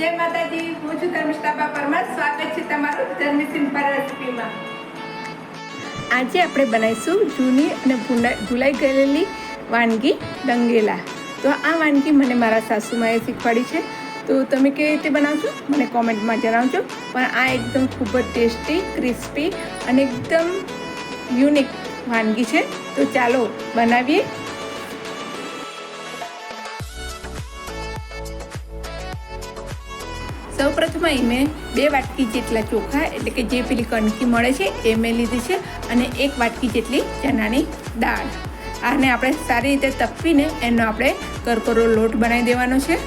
જય માતાજી, હું છું ધર્મિષ્ઠાબા પરમાર. સ્વાગત છે તમારું ધર્મી પર રેસીપીમાં. આજે આપણે બનાવીશું જૂની અને ભૂલા ભૂલાઈ ગયેલી વાનગી ડંગેલા તો આ વાનગી મને મારા સાસુમાએ શીખવાડી છે. તો તમે કેવી રીતે બનાવજો મને કોમેન્ટમાં જણાવજો. પણ આ એકદમ ખૂબ જ ટેસ્ટી, ક્રિસ્પી અને એકદમ યુનિક વાનગી છે. તો ચાલો બનાવીએ. સૌપ્રથમ અહીં મેં બે વાટકી જેટલા ચોખા એટલે કે જે પેલી કણકી મળે છે એ મેં લીધી છે અને એક વાટકી જેટલી ચણાની દાળ. આને આપણે સારી રીતે તપીને એનો આપણે કરકરો લોટ બનાવી દેવાનો છે.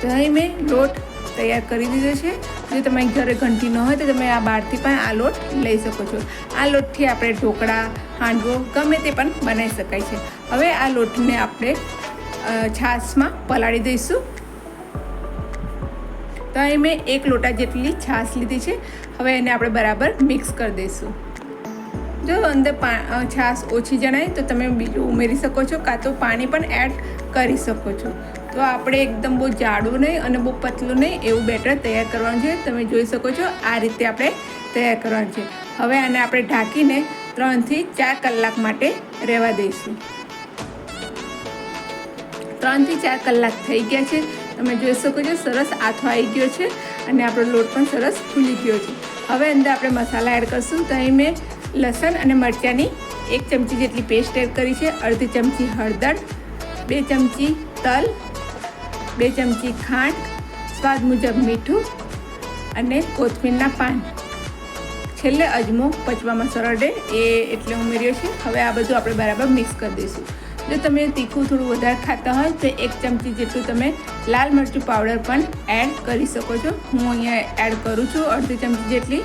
તો મેં લોટ તૈયાર કરી દીધો છે. જો તમારી ઘરે ઘંટી ન હોય તો તમે આ બહારથી પણ આ લોટ લઈ શકો છો. આ લોટથી આપણે ઢોકળા હાંડવો ગમે તે પણ બનાવી શકાય છે. હવે આ લોટને આપણે છાશમાં પલાળી દઈશું. તો અહીં મેં એક લોટા જેટલી છાશ લીધી છે. હવે એને આપણે બરાબર મિક્સ કરી દઈશું. જો અંદર છાશ ઓછી જણાય તો તમે બીજું ઉમેરી શકો છો, કાં તો પાણી પણ એડ કરી શકો છો. તો આપણે એકદમ બહુ જાડું નહીં અને બહુ પતલું નહીં, એવું બેટર તૈયાર કરવાનું છે. તમે જોઈ શકો છો આ રીતે આપણે તૈયાર કરવાનું છે. હવે આને આપણે ઢાંકીને ત્રણથી ચાર કલાક માટે રહેવા દઈશું. ત્રણથી ચાર કલાક થઈ ગયા છે. તમે જોઈ શકો છો, સરસ આથો આવી ગયો છે અને આપણો લોટ પણ સરસ ફૂલી ગયો છે. હવે અંદર આપણે મસાલા એડ કરશું. તો અહીં મેં લસણ અને મરચાંની એક ચમચી જેટલી પેસ્ટ એડ કરી છે. અડધી ચમચી હળદર, બે ચમચી તલ, બે ચમચી ખાંડ, સ્વાદ મુજબ મીઠું અને કોથમીરના પાન. છેલ્લે અજમો પચવામાં સરળ રહે એ એટલે ઉમેર્યો છે. હવે આ બધું આપણે બરાબર મિક્સ કરી દઈશું. જો તમે તીખું થોડું વધારે ખાતા હોય, તો એક ચમચી જેટલું તમે લાલ મરચું પાવડર પણ એડ કરી શકો છો. હું અહીંયા એડ કરું છું અડધી ચમચી જેટલી.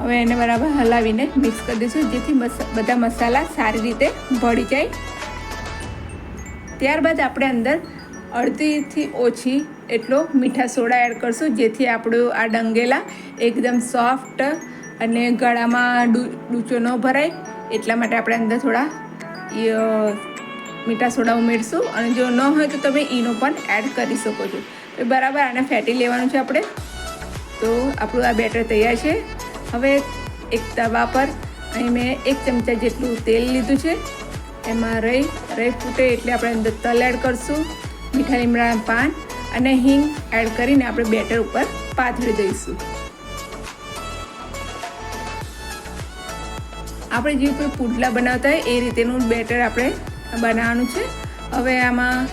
હવે એને બરાબર હલાવીને મિક્સ કરી દઈશું, જેથી બધા મસાલા સારી રીતે ભળી જાય. ત્યારબાદ આપણે અંદર અડધીથી ઓછી એટલો મીઠા સોડા એડ કરશું, જેથી આપણું આ ડંગેલા એકદમ સોફ્ટ અને ગળામાં ડૂચો ન ભરાય. એટલા માટે આપણે અંદર થોડા મીઠા સોડા ઉમેરશું. અને જો ન હોય તો તમે ઈનો પણ એડ કરી શકો છો. બરાબર આને ફેટી લેવાનું છે આપણે. તો આપણું આ બેટર તૈયાર છે. હવે એક તવા પર અહીં મેં એક ચમચા જેટલું તેલ લીધું છે. એમાં રહી રહી ફૂટે એટલે આપણે અંદર તલ એડ કરશું. મીઠા લીમડાના પાન. અને હિંગ એડ કરીને આપણે બેટર ઉપર પાથરી દઈશું. આપણે જે કોઈ પુડલા બનાવતા હોય એ રીતેનું બેટર આપણે બનાવવાનું છે. હવે આમાં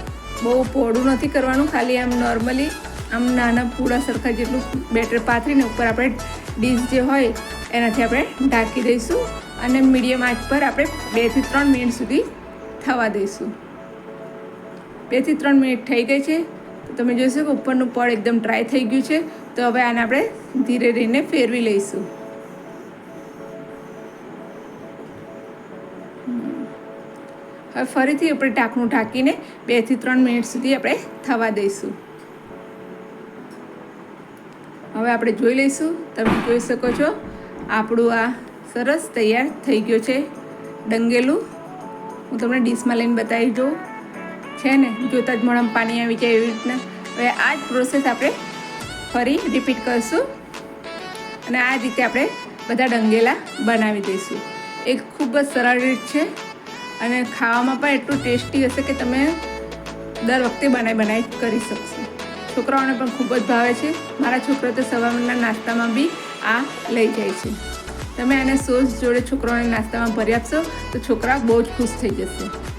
બહુ પોળું નથી કરવાનું, ખાલી આમ નોર્મલી આમ નાના પૂળા સરખા જેટલું બેટર પાથરીને ઉપર આપણે ડીશ જે હોય એનાથી આપણે ઢાંકી દઈશું અને મીડિયમ આંચ પર આપણે બેથી ત્રણ મિનિટ સુધી થવા દઈશું. બેથી ત્રણ મિનિટ થઈ ગઈ છે. તો તમે જોશો કે ઉપરનું પડ એકદમ ડ્રાય થઈ ગયું છે. તો હવે આને આપણે ધીરે ધીરે ફેરવી લઈશું. હવે ફરીથી આપણે ઢાંકણું ઢાંકીને બેથી ત્રણ મિનિટ સુધી આપણે થવા દઈશું. હવે આપણે જોઈ લઈશું, તમે જોઈ શકો છો, આપણું આ સરસ તૈયાર થઈ ગયો છે ડંગેલું. હું તમને ડીશમાં લઈને બતાવી દઉં છે ને, જોતાં જ મોઢામાં પાણી આવી જાય એવી રીતના. હવે આ જ પ્રોસેસ આપણે ફરી રિપીટ કરીશું અને આ રીતે આપણે બધા ડંગેલા બનાવી દઈશું. એ ખૂબ જ સરળ રીત છે અને ખાવામાં પણ એટલું ટેસ્ટી હશે કે તમે દર વખતે બનાવી બનાવી કરી શકશો. છોકરાઓને પણ ખૂબ જ ભાવે છે. મારા છોકરા તો સવારના નાસ્તામાં બી આ લઈ જાય છે. તમે આને સોસ જોડે છોકરાઓને નાસ્તામાં ભરી આપશો તો છોકરા બહુ જ ખુશ થઈ જશે.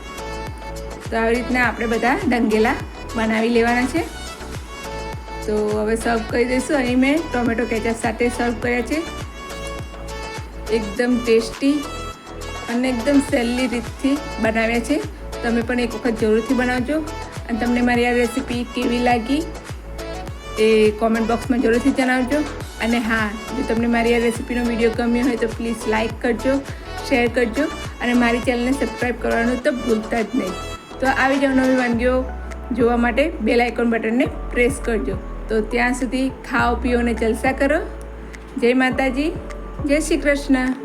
તો આવી રીતના આપણે બધા ડંગેલા બનાવી લેવાના છે. તો હવે સર્વ કરી દઈશું. અહીં મેં ટોમેટો કેચઅપ સાથે સર્વ કર્યા છે. એકદમ ટેસ્ટી અને એકદમ સહેલી રીતથી બનાવ્યા છે. તમે પણ એક વખત જરૂરથી બનાવજો. અને તમને મારી આ રેસીપી કેવી લાગી એ કોમેન્ટ બોક્સમાં જરૂરથી જણાવજો. અને હા, જો તમને મારી આ રેસીપીનો વીડિયો ગમ્યો હોય તો પ્લીઝ લાઇક કરજો શેર કરજો અને મારી ચેનલને સબસ્ક્રાઈબ કરવાનું તો ભૂલતા જ નહીં. તો આવી જાવ નવી વાનગીઓ જોવા માટે બેલ આઇકોન બટનને પ્રેસ કરજો. તો ત્યાં સુધી ખાઓ, પીઓ અને જલસા કરો. જય માતાજી. જય શ્રી કૃષ્ણ.